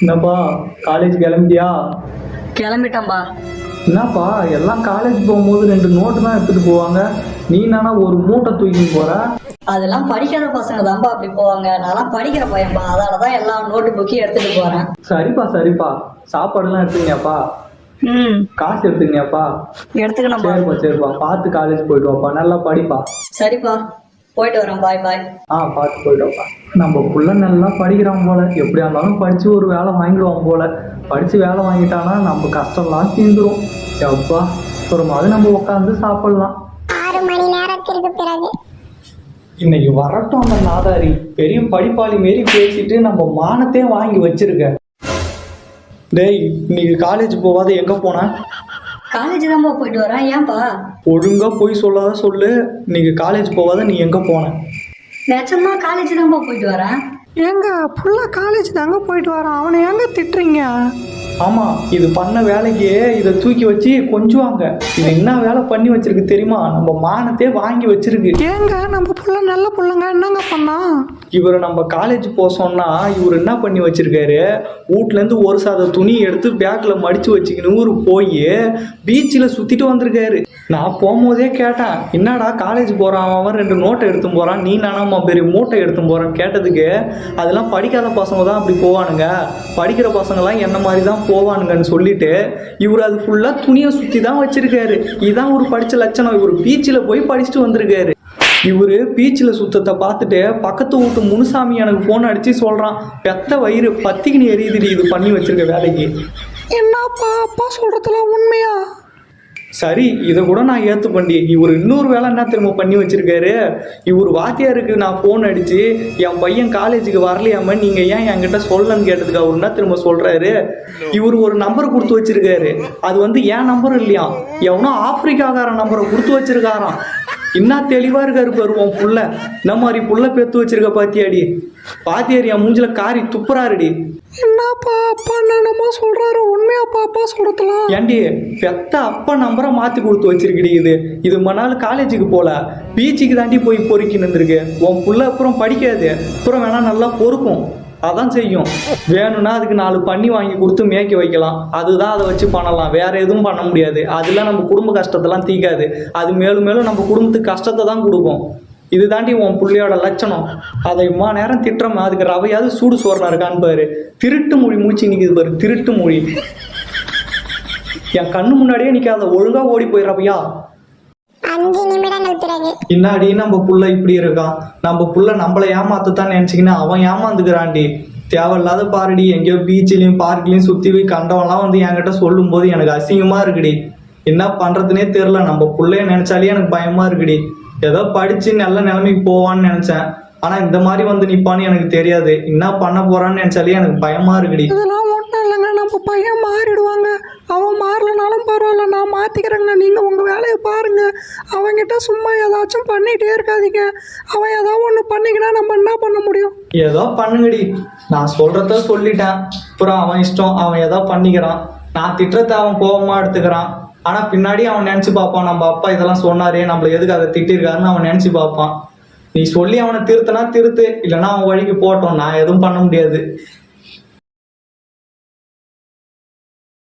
என்னப்பா காலேஜ் கிளம்பிட்டியா? கிளம்பிட்டேன்பா. என்னப்பா எல்லாம் காலேஜ் போகும்போது ரெண்டு நோட்டு தான் எடுத்துட்டு போவாங்க. நீ நானா ஒரு மூட்டை தூக்கின்னு போற? அதெல்லாம் படிக்காத பசங்க தான்ப்பா அப்படி போவாங்க. நான்லாம் படிக்கிற பையன்பா. அதனால தான் எல்லா நோட்டு புக்கையும் எடுத்துட்டு போறேன். சரிப்பா சரிப்பா. சாப்பாடுலாம் எடுத்துக்கினியாப்பா? ம். காசு எடுத்துக்கினியாப்பா? எடுத்துக்கணும்பா. சரிப்பா சரிப்பா. பார்த்து காலேஜ் போயிட்டு வாப்பா. நல்லா படிப்பா. சரிப்பா. போயிட்டு வரேன் பாய் பாய் ஆ பார்த்து போயிட்டு வாப்பா. நம்ம புள்ள நல்லா படிக்கிறான் போல. எப்படியா இருந்தாலும் படிச்சு ஒரு வேலை வாங்கிடுவான் போல. படிச்சு வேலை வாங்கிட்டானா நம்ம கஷ்டம்லாம் தீந்துரும். எப்பா அப்புறமாவது நம்ம உட்காந்து சாப்பிடலாம். ஆறு மணி நேரத்திற்கு பிறகு. இன்னைக்கு வரட்டும் அந்த நாதாரி. பெரிய படிப்பாளி மாரி பேசிட்டு நம்ம மானத்தே வாங்கி வச்சிருக்க. டேய் இன்னைக்கு காலேஜ் போகாத எங்க போன? காலேஜ் தான்ப்பா போயிட்டு வரேன். ஏன்பா? ஒழுங்கா போய் சொல்லாத சொல்லு. இன்னைக்கு காலேஜ் போகாத நீ எங்க போன? நிஜமா காலேஜ் தான்ப்பா போயிட்டு வரேன்? ஏங்க ஃபுல்லாக காலேஜ் தாங்க போயிட்டு வரான். அவனை ஏங்க திட்டுறீங்க? ஆமா இது பண்ண வேலைக்கு இதை தூக்கி வச்சு கொஞ்சுவாங்க. இது என்ன வேலை பண்ணி வச்சிருக்கு தெரியுமா? நம்ம மானத்தே வாங்கி வச்சிருக்கு. ஏங்க நம்ம புள்ள நல்ல புள்ளங்க என்னங்க பண்ணா? இவரை நம்ம காலேஜ் போக சொன்னா இவர் என்ன பண்ணி வச்சிருக்காரு? வீட்ல இருந்து ஒரு சாத துணி எடுத்து பேக்ல மடிச்சு வச்சுக்கின்னு ஊரு போய் பீச்சில் சுத்திட்டு வந்திருக்காரு. நான் போகும்போதே கேட்டேன் என்னடா காலேஜ் போறான்? அவன் ரெண்டு நோட்டை எடுத்து போறான். நீ நானாமா பெரிய மூட்டை எடுத்து போறான்னு கேட்டதுக்கு அதெல்லாம் படிக்காத பசங்க தான் அப்படி போவானுங்க. படிக்கிற பசங்கலாம் என்ன மாதிரி தான் போவானுங்கன்னு சொல்லிட்டு இவர் அது ஃபுல்லாக துணியை சுற்றி தான் வச்சிருக்காரு. இதான் ஒரு படித்த லட்சணம். இவர் பீச்சில் போய் படிச்சுட்டு வந்திருக்காரு. இவரு பீச்சில் சுத்தத்தை பார்த்துட்டு பக்கத்து வீட்டு முனுசாமி எனக்கு ஃபோன் அடித்து சொல்கிறான் பெத்த வயிறு பத்திக்கினி எரியுதுடி இது பண்ணி வச்சிருக்க வேலைக்கு. என்னப்பா அப்பா சொல்கிறதுலாம் உண்மையா? சரி இதை கூட நான் ஏற்றுப்பண்டி இவர் இன்னொரு வேலை என்ன திரும்ப பண்ணி வச்சிருக்காரு? இவர் வாத்தியாருக்கு நான் ஃபோன் அடிச்சு என் பையன் காலேஜுக்கு வரலையாம நீங்க ஏன் என்கிட்ட சொல்லலன்னு கேட்டதுக்கு அவர் என்ன திரும்ப சொல்றாரு? இவர் ஒரு நம்பர் கொடுத்து வச்சிருக்காரு. அது வந்து என் நம்பர் இல்லையா எவனோ ஆப்பிரிக்காக்கார நம்பரை கொடுத்து வச்சிருக்காராம். என்ன தெளிவா இருக்காரு பாரு உன் புள்ள. இந்த மாதிரி புள்ள பெத்து வச்சிருக்க பாத்தியாடி. பாத்தியாரி என் மூஞ்சில காரி துப்புறாருடி. என்னப்பா அப்பா என்னென்னமோ சொல்றாரு. உண்மையாப்பா அப்பா சொல்றதுலாம் ஏண்டி பெத்த அப்பா நம்பரை மாத்தி கொடுத்து வச்சிருக்கடி இது. இது மணால் காலேஜுக்கு போல. பீச்சுக்கு தாண்டி போய் பொறுக்கி நின்றுருக்கு உன் புள்ள அப்புறம் படிக்காது. அப்புறம் வேணா நல்லா பொறுக்கும். அதான் செய்யும். வேணும்னா அதுக்கு நாலு பண்ணி வாங்கி கொடுத்து மேய்க்க வைக்கலாம். அதுதான் அதை வச்சு பண்ணலாம். வேற எதுவும் பண்ண முடியாது. அதெல்லாம் நம்ம குடும்ப கஷ்டத்தெல்லாம் தீக்காது. அது மேலும் மேலும் நம்ம குடும்பத்துக்கு கஷ்டத்தை தான் கொடுக்கும். இது தாண்டி உன் புள்ளையோட லட்சணம். அதை இம்மா நேரம் திட்டுறமா அதுக்கு ரவையாவது சூடு சோறனா இருக்கான்னு பாரு. திருட்டு மொழி மூச்சு நிற்குது பாரு. திருட்டு மொழி. என் கண்ணு முன்னாடியே நிற்காத ஒழுங்காக ஓடி போயிடுறப்பையா அஞ்சு நிமிடங்கள் பிறகு. பின்னாடி நம்ம புள்ள இப்படி இருக்கான். நம்ம புள்ள நம்மளை ஏமாத்துதான் நினைச்சிக்கினா அவன் ஏமாந்துக்கிறான்டி. தேவையில்லாத பாருடி எங்கேயோ பீச்சிலையும் பார்க்லையும் சுத்தி போய் கண்டவன்லாம் வந்து என்கிட்ட சொல்லும் போது எனக்கு அசிங்கமா இருக்குடி. என்ன பண்றதுனே தெரியல. நம்ம புள்ளைய நினைச்சாலே எனக்கு பயமா இருக்குடி. ஏதோ படிச்சு நல்ல நிலைமைக்கு போவான்னு நினைச்சேன். ஆனா இந்த மாதிரி வந்து நிப்பான்னு எனக்கு தெரியாது. என்ன பண்ண போறான்னு நினைச்சாலே எனக்கு பயமா இருக்குடி. இதெல்லாம் ஒன்றும் இல்லைங்க. நம்ம பையன் மாறிடுவாங்க. அவன் பரவாயில்ல நான் மாற்றிக்கிறேங்க நீங்கள் உங்கள் வேலையை பாருங்க. அவங்ககிட்ட சும்மா ஏதாச்சும் பண்ணிகிட்டே இருக்காதீங்க. அவன் ஏதாவது ஒன்று பண்ணிக்கினா நம்ம என்ன பண்ண முடியும்? ஏதோ பண்ணுங்கடி. நான் சொல்கிறத சொல்லிட்டேன். அப்புறம் அவன் இஷ்டம் அவன் ஏதோ பண்ணிக்கிறான். நான் திட்டத்தை அவன் கோபமாக எடுத்துக்கிறான். ஆனால் பின்னாடி அவன் நினச்சி பார்ப்பான். நம்ம அப்பா இதெல்லாம் சொன்னாரே நம்மளை எதுக்கு அதை திட்டிருக்காருன்னு அவன் நினச்சி பார்ப்பான். நீ சொல்லி அவனை திருத்தனா திருத்து. இல்லைன்னா அவன் வழிக்கு போட்டோம். நான் எதுவும் பண்ண முடியாது.